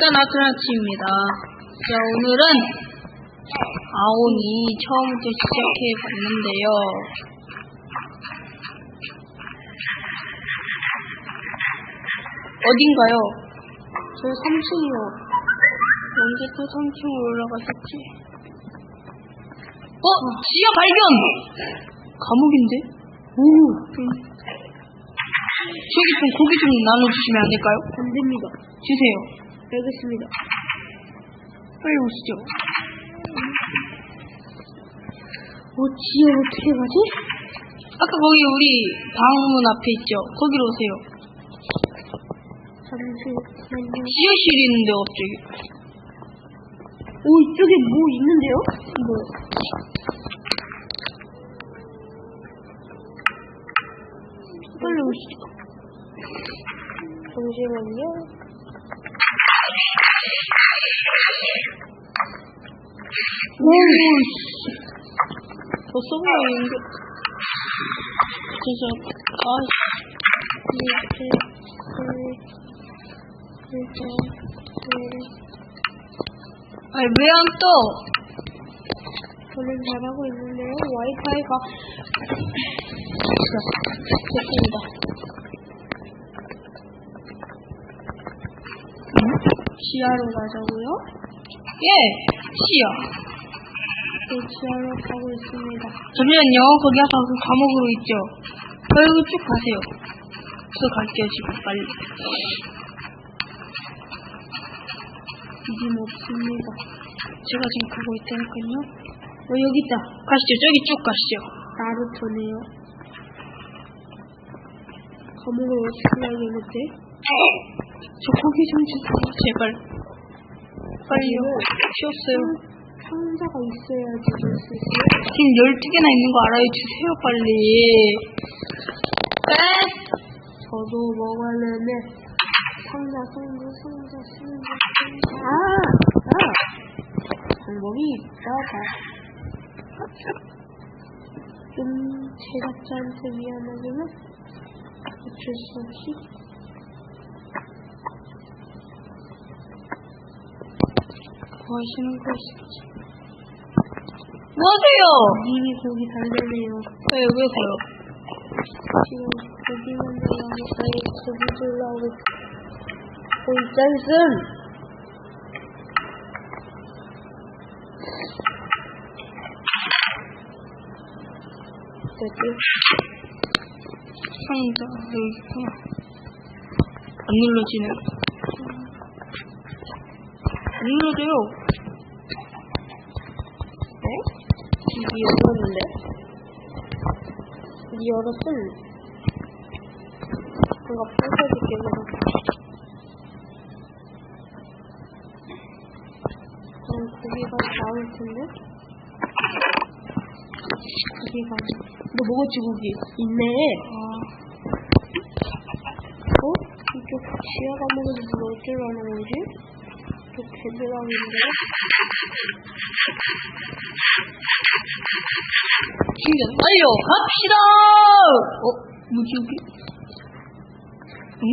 일단 아트나치입니다. 자, 오늘은 아온이 처음부터 시작해 봤는데요. 어딘가요? 저 3층이요. 언제 또 3층으로 올라가셨지? 어? 지하 발견! 감옥인데? 오. 저기 좀 고기 좀 나눠주시면 안 될까요? 안 됩니다. 주세요. 알겠습니다. 빨리 오시죠. 어, 지하 어떻게 가지? 아까 거기 우리 방문 앞에 있죠? 거기로 오세요. 잠시만요. 지하실이 있는데 갑자기. 오, 이쪽에 뭐 있는데요? 뭐? 빨리 오시죠. 잠시만요. 저 서버에 연결. 진짜, 아, 이렇게, 아니, 왜안 떠? 저는 잘하고 있는데요. 와이파이가 됐습니다. 지하로 가자고요? 예, 시야. 네, 지하로 가고 있습니다. 잠시만요. 거기 아까 그 감옥으로 있죠? 여기 쭉 가세요. 저 갈게요, 지금 빨리. 이름 없습니다. 제가 지금 가고 있다니까요. 어, 여기 있다. 가시죠. 저기 쭉 가시죠. 나루토네요. 감옥을 어떻게 가야겠는데? 저 고기 좀 주세요, 제발. 빨리요. 쉬었어요. 상자가 있어야지 줄수 있어요. 지금 12개나 있는 거 알아요? 주세요, 빨리. 네? 저도 먹으려면 상자, 상자, 상자, 상자, 상자. 아! 아! 방법이 있다가. 좀 제작자한테 미안하지만 어쩔 수 없이 뭐 하시는 것이지? 뭐 하세요? 님이 고기 달래네요. 네, 왜세요? 지금 고기 만들려고 아예 고기 주려고 거기 짠슨! 됐지? 상자, 여기 있구나. 안 눌러지네. 안 눌러져요. 네? 이게 열었는데? 이 열었음. 뭔가 부서질게, 그럼. 그럼 고기가 나올 텐데? 고기가. 너 먹었지, 고기? 있네. 아, 어? 이쪽 지하 감옥에서 뭘 어쩌려는 거지? 저 개들하는데? 진짜 빨리요, 갑시다! 어, 뭐지, 여기? 응?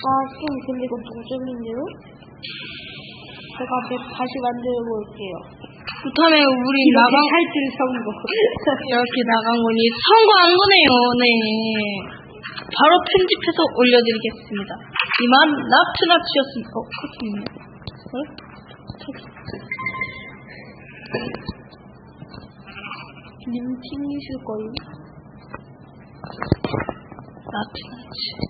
아, 좀 근데 이거 노점인데요? 제가 맵 다시 만들어 볼게요. 그다음에 우리 나간, 탈출 성공. 이렇게 나간 거니 성공한 거네요, 네. 바로 편집해서 올려드리겠습니다. 이만 나트나 치였습니다. 어, 커튼이네. 어? 님 팀이실 거예요? 나트나 치.